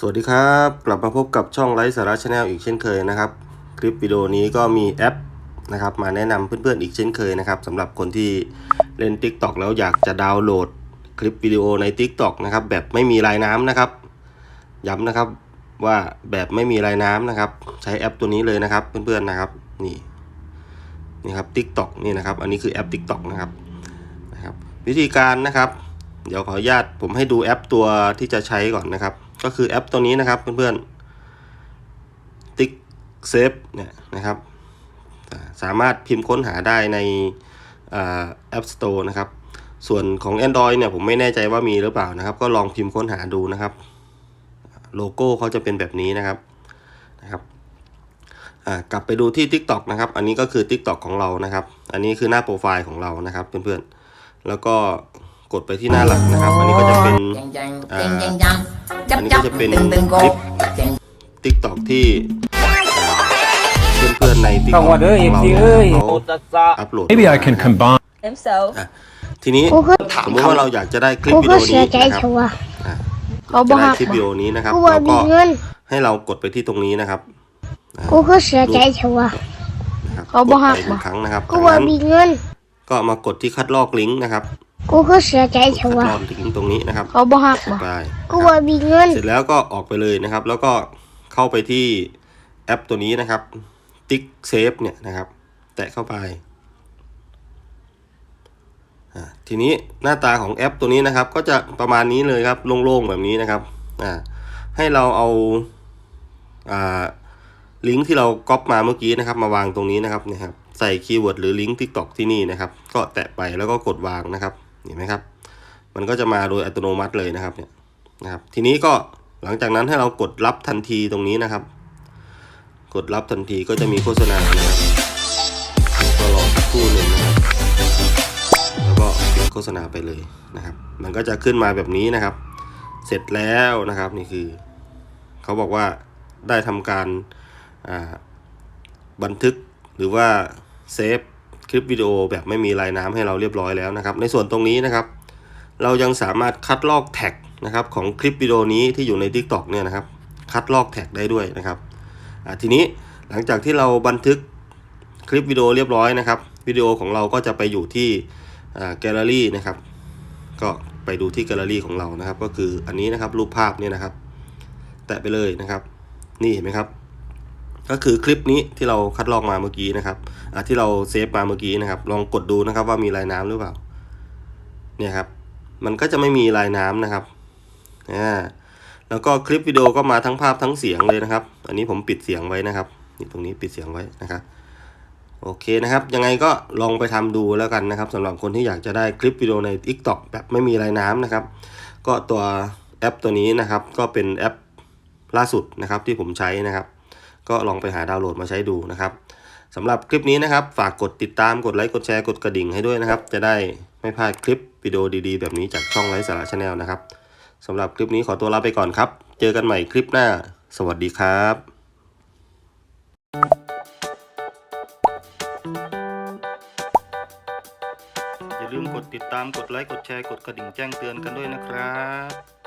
สวัสดีครับ กลับมาพบกับช่องไลฟ์สาระชาแนลอีกเช่นเคยนะครับ คลิปวิดีโอนี้ก็มีแอปนะครับมาแนะนำเพื่อนๆอีกเช่นเคยนะครับสำหรับคนที่เล่น TikTok แล้วอยากจะดาวน์โหลดคลิปวิดีโอใน TikTok นะครับแบบไม่มีลายน้ำนะครับ ย้ำนะครับว่าแบบไม่มีลายน้ำนะครับ ใช้แอปตัวนี้เลยนะครับเพื่อนๆนะครับนี่นี่ครับ TikTok นี่นะครับ อันนี้คือแอป TikTok นะครับนะครับ วิธีการนะครับ เดี๋ยวขออนุญาตผมให้ดูแอปตัวที่จะใช้ก่อนนะครับ ก็คือแอปตัวนี้นะครับเพื่อนๆ Tik Safe เนี่ยนะครับอ่าสามารถพิมพ์ค้นหาได้ในอ่า App Store นะครับ ส่วนของ Android เนี่ยผมไม่แน่ใจว่ามีหรือเปล่านะครับ ก็ลองพิมพ์ค้นหาดูนะครับ โลโก้เขาจะเป็นแบบนี้นะครับนะครับอ่ากลับไปดูที่ TikTok นะครับ อันนี้ก็คือ TikTok ของเรานะครับ อันนี้คือหน้าโปรไฟล์ของเรานะครับเพื่อนๆ แล้วก็กดไปที่หน้าหลักนะครับ อันนี้ก็จะเป็น Chang chang, À, chang chang chang. Chấp anh chấp, có chụp hình từng từng cô. clip. Chang TikTok ที่เพื่อนๆในเข้า TikTok มาเด้อของเรา FC เอ้ยเขาโอตัสสะอัพโหลด Maybe I can combine. Em so. ทีนี้กูก็สมมติว่าเราอยากจะได้คลิปกูวิก็ดีโอเสีนี้ยใจนะครับชัวร์อ่าเขาบจะอกได้หักคลิปวิดีโอนี้นะครับกูแล้ว่าวมีก็เงินให้เรากดไปที่ตรงนี้นะครับอ่ากูก็เสียใจชัวร์นะครับเขากบอดกหักไปหนึ่งครั้งนะครับกูจากว่านั้นมีเงิน ก็มากดที่คัดลอกลิงก์นะครับ กูก็เสียใจกดชัคัดวร์ลอกลิงก์ตรงนี้นะครับเขาบอกหักบ่ไปกูนะคว่ารับมีเงิน เสร็จแล้วก็ออกไปเลยนะครับ แล้วก็เข้าไปที่แอปตัวนี้นะครับ Tik Safe เนี่ยนะครับ แตะเข้าไปอ่าทีนี้หน้าตาของแอปตัวนี้นะครับ ก็จะประมาณนี้เลยครับโล่งๆแบบนี้นะครับอ่าให้เราเอาอ่าลิงก์ที่เราก๊อปมาเมื่อกี้นะครับ มาวางตรงนี้นะครับเนี่ยครับ ใส่คีย์เวิร์ดหรือลิงก์ TikTok ที่นี่นะครับ ก็แตะไปแล้วก็กดวางนะครับ เห็นไหมครับ มันก็จะมาโดยอัตโนมัติเลยนะครับเนี่ยนะครับ ทีนี้ก็หลังจากนั้นให้เรากดรับทันทีตรงนี้นะครับ กดรับทันทีก็จะมีโฆษณานะครับก็รอสักครู่หนึ่งนะครับ แล้วก็ปิดโฆษณาไปเลยนะครับ มันก็จะขึ้นมาแบบนี้นะครับ เสร็จแล้วนะครับนี่คือ เขาบอกว่าได้ทำการบันทึกหรือว่าเซฟ คลิปวิดีโอแบบไม่มีลายน้ำให้เราเรียบร้อยแล้วนะครับ ในส่วนตรงนี้นะครับ เรายังสามารถคัดลอกแท็กนะครับของคลิปวิดีโอนี้ที่อยู่ใน TikTok เนี่ยนะครับ คัดลอกแท็กได้ด้วยนะครับทีนี้หลังจากที่เราบันทึกคลิปวิดีโอเรียบร้อยนะครับวิดีโอของเราก็จะไปอยู่ที่แกลเลอรี่นะครับ ก็ไปดูที่แกลเลอรี่ของเรานะครับ ก็คืออันนี้นะครับรูปภาพเนี่ยนะครับ แตะไปเลยนะครับ นี่เห็นไหมครับ ก็คือคลิปนี้ที่เราคัดลอกมาเมื่อกี้นะครับที่เราเซฟมาเมื่อกี้นะครับ ลองกดดูนะครับว่ามีลายน้ำหรือเปล่า เนี่ยครับ มันก็จะไม่มีลายน้ำนะครับอ่าแล้วก็คลิปวิดีโอก็มาทั้งภาพทั้งเสียงเลยนะครับ อันนี้ผมปิดเสียงไว้นะครับนี่ตรงนี้ปิดเสียงไว้นะครับ โอเคนะครับ ยังไงก็ลองไปทำดูแล้วกันนะครับสำหรับคนที่อยากจะได้คลิปวิดีโอใน TikTok แบบไม่มีลายน้ำนะครับ ก็ตัวแอปตัวนี้นะครับ ก็เป็นแอปล่าสุดนะครับที่ผมใช้นะครับ ก็ลองไปหาดาวน์โหลดมาใช้ดูนะครับสำหรับคลิปนี้นะครับ ฝากกดติดตามกดไลค์กดแชร์กดกระดิ่งให้ด้วยนะครับ จะได้ไม่พลาดคลิปวิดีโอดีๆ แบบนี้จากช่องไลฟ์สาระชาแนลนะครับสำหรับคลิปนี้ขอตัวลาไปก่อนครับ เจอกันใหม่คลิปหน้า สวัสดีครับอย่าลืมกดติดตาม กดไลค์ กดแชร์ กดกระดิ่งแจ้งเตือนกันด้วยนะครับ